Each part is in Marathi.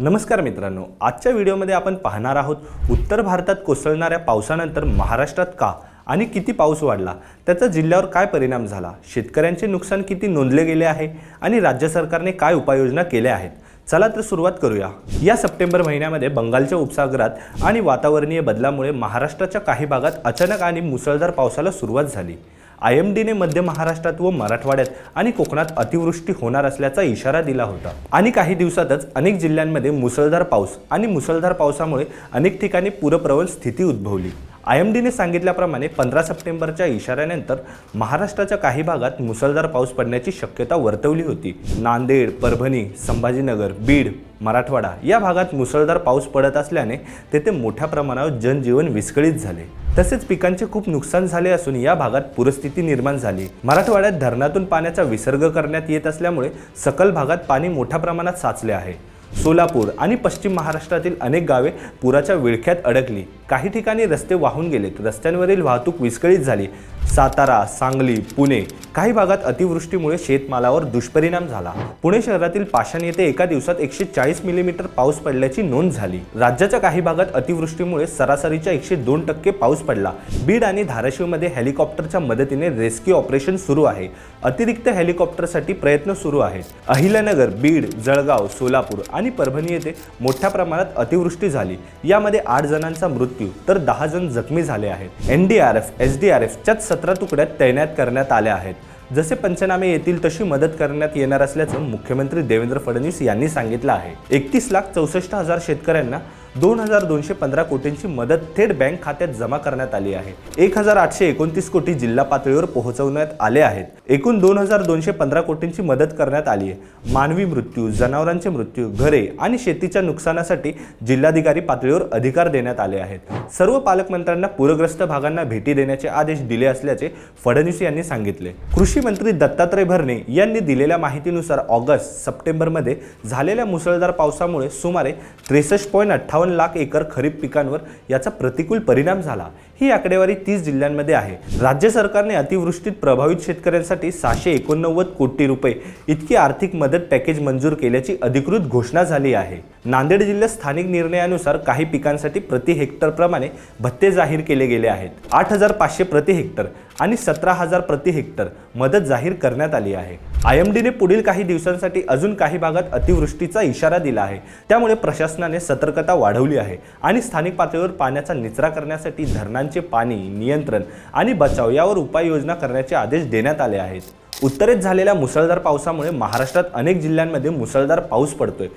नमस्कार मित्रांनो आजच्या व्हिडिओमध्ये आपण पाहणार आहोत उत्तर भारतात कोसळणाऱ्या पावसानंतर महाराष्ट्रात का आणि किती पाऊस वाढला त्याचा जिल्ह्यावर काय परिणाम झाला शेतकऱ्यांचे नुकसान किती नोंदले गेले आहे आणि राज्य सरकारने काय उपाययोजना केल्या आहेत चला तर सुरुवात करूया. या सप्टेंबर महिन्यामध्ये बंगालच्या उपसागरात आणि वातावरणीय बदलामुळे महाराष्ट्राच्या काही भागात अचानक आणि मुसळधार पावसाला सुरुवात झाली. आय एम डीने मध्य महाराष्ट्रात व मराठवाड्यात आणि कोकणात अतिवृष्टी होणार असल्याचा इशारा दिला होता. आणि काही दिवसातच अनेक जिल्ह्यांमध्ये मुसळधार पाऊस आणि मुसळधार पावसामुळे अनेक ठिकाणी पूरप्रवण स्थिती उद्भवली. आय एम डीने सांगितल्याप्रमाणे पंधरा सप्टेंबरच्या इशाऱ्यानंतर महाराष्ट्राच्या काही भागात मुसळधार पाऊस पडण्याची शक्यता वर्तवली होती. नांदेड परभणी संभाजीनगर बीड मराठवाडा या भागात मुसळधार पाऊस पडत असल्याने तेथे मोठ्या प्रमाणावर जनजीवन विस्कळीत झाले. तसेच पिकांचे खूप नुकसान झाले असून या भागात पूरस्थिती निर्माण झाली. मराठवाड्यात धरणातून पाण्याचा विसर्ग करण्यात येत असल्यामुळे सकल भागात पाणी मोठ्या प्रमाणात साचले आहे. सोलापूर आणि पश्चिम महाराष्ट्रातील अनेक गावे पुराच्या विळख्यात अडकली. काही ठिकाणी रस्ते वाहून गेलेत. रस्त्यांवरील वाहतूक विस्कळीत झाली. सातारा सांगली पुणे काही भागात अतिवृष्टीमुळे शेतमालावर दुष्परिणाम झाला. पुणे शहरातील पाषाण येथे एका दिवसात एकशे चाळीस मिलीमीटर पाऊस पडल्याची नोंद झाली. राज्याच्या काही भागात अतिवृष्टीमुळे सरासरीच्या एकशे दोन टक्के पाऊस पडला. बीड आणि धाराशिवमध्ये हेलिकॉप्टरच्या मदतीने रेस्क्यू ऑपरेशन सुरू आहे. अतिरिक्त हेलिकॉप्टरसाठी प्रयत्न सुरू आहेत. अहिल्यानगर बीड जळगाव सोलापूर आणि परभणी येथे मोठ्या प्रमाणात अतिवृष्टी झाली. यामध्ये आठ जणांचा मृत्यू तर दहा जण जखमी झाले आहेत. N D R F S D R एफच्या सतरा तुकड्यात तैनात करण्यात आल्या आहेत. जसे पंचनामे येतील तशी मदत करण्यात येणार असल्याचं मुख्यमंत्री देवेंद्र फडणवीस यांनी सांगितलं आहे. एकतीस लाख चौसष्ट हजार शेतकऱ्यांना दोन हजार दोनशे पंधरा कोटींची मदत थेट बँक खात्यात जमा करण्यात आली आहे. एक हजार आठशे एकोणतीस कोटी जिल्हा पातळीवर पोहोचवण्यात आले आहेत. एकूण दोन हजार दोनशे पंधरा कोटींची मदत करण्यात आली आहे. मानवी मृत्यू जनावरांचे मृत्यू घरे आणि शेतीच्या नुकसानासाठी जिल्हाधिकारी पातळीवर अधिकार देण्यात आले आहेत. सर्व पालकमंत्र्यांना पूरग्रस्त भागांना भेटी देण्याचे आदेश दिले असल्याचे फडणवीस यांनी सांगितले. कृषी मंत्री दत्तात्रय भरणे यांनी दिलेल्या माहितीनुसार ऑगस्ट सप्टेंबरमध्ये झालेल्या मुसळधार पावसामुळे सुमारे त्रेसष्ट पॉईंट अठ्ठावन्न लाख एकर खरीप पिकांवर याचा प्रतिकूल परिणाम झाला. ही आकडेवारी तीस जिल्ह्यांमध्ये आहे. राज्य सरकारने अतिवृष्टीत प्रभावित शेतकऱ्यांसाठी सहाशे एकोणनव्वद कोटी रुपये इतकी आर्थिक मदत पॅकेज मंजूर केल्याची अधिकृत घोषणा झाली आहे. नांदेड जिल्ह्यात स्थानिक निर्णयानुसार काही पिकांसाठी प्रति हेक्टर प्रमाणे भत्ते जाहीर केले गेले आहेत. आठ हजार पाचशे प्रति हेक्टर आणि सतरा हजार प्रति हेक्टर मदत जाहीर करण्यात आली आहे. आय एम डीने पुढील काही दिवसांसाठी अजून काही भागात अतिवृष्टीचा इशारा दिला आहे. त्यामुळे प्रशासनाने सतर्कता वाढवली आहे आणि स्थानिक पातळीवर पाण्याचा निचरा करण्यासाठी धरणांचे पाणी नियंत्रण आणि बचाव यावर उपाययोजना करण्याचे आदेश देण्यात आले आहेत. उत्तरेत झालेल्या मुसळधार पावसामुळे महाराष्ट्रात अनेक जिल्ह्यांमध्ये मुसळधार पाऊस पडतोय.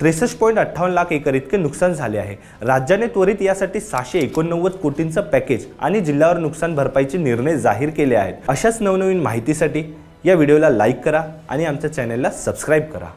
त्रेसष्ट पॉईंट अठ्ठावन्न लाख एकर इतके नुकसान झाले आहे. राज्याने त्वरित यासाठी सहाशे एकोणनव्वद कोटींचं पॅकेज आणि जिल्ह्यावर नुकसान भरपाईचे निर्णय जाहीर केले आहेत. अशाच नवनवीन माहितीसाठी या व्हिडिओला लाईक करा आणि आमच्या चॅनलला सबस्क्राईब करा.